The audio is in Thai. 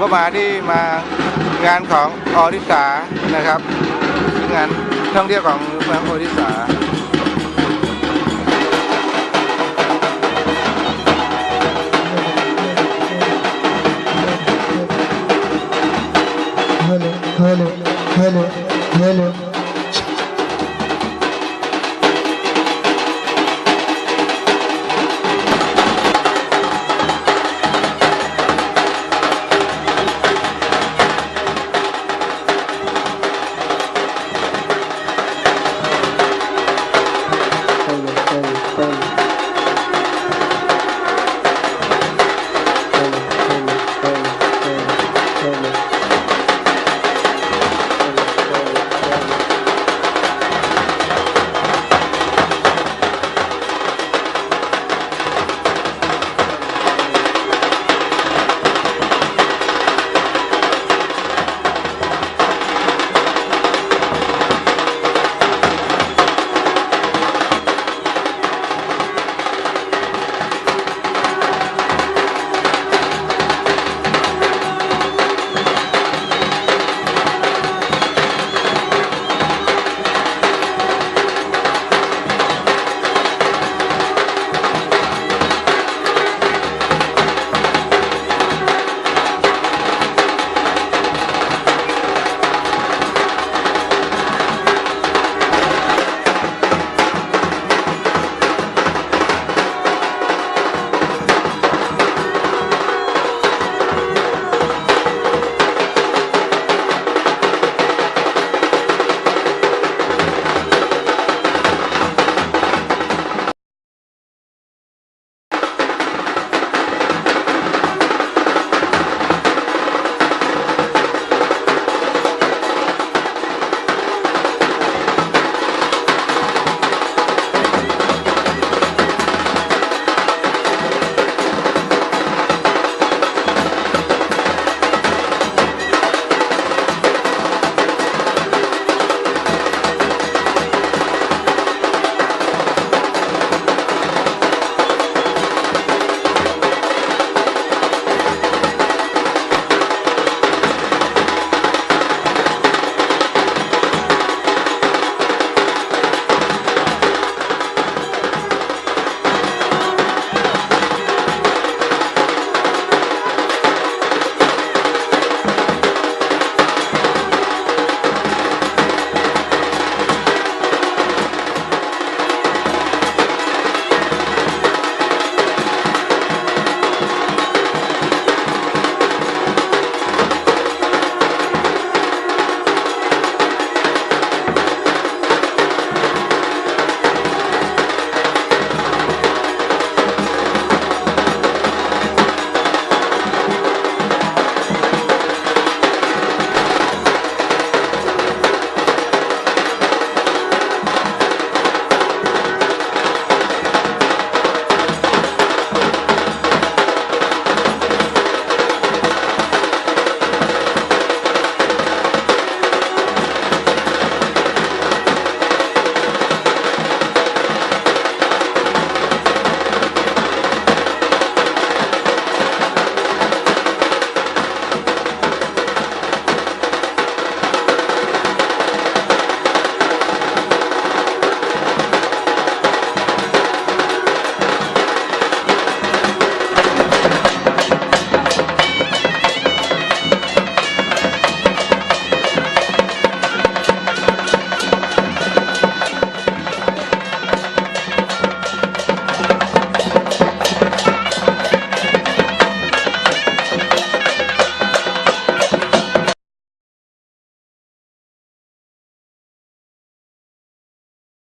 ก็มาที่มางานของออริสานะครับ งานท่องเที่ยวของเมืองโอริสา Hello, hello.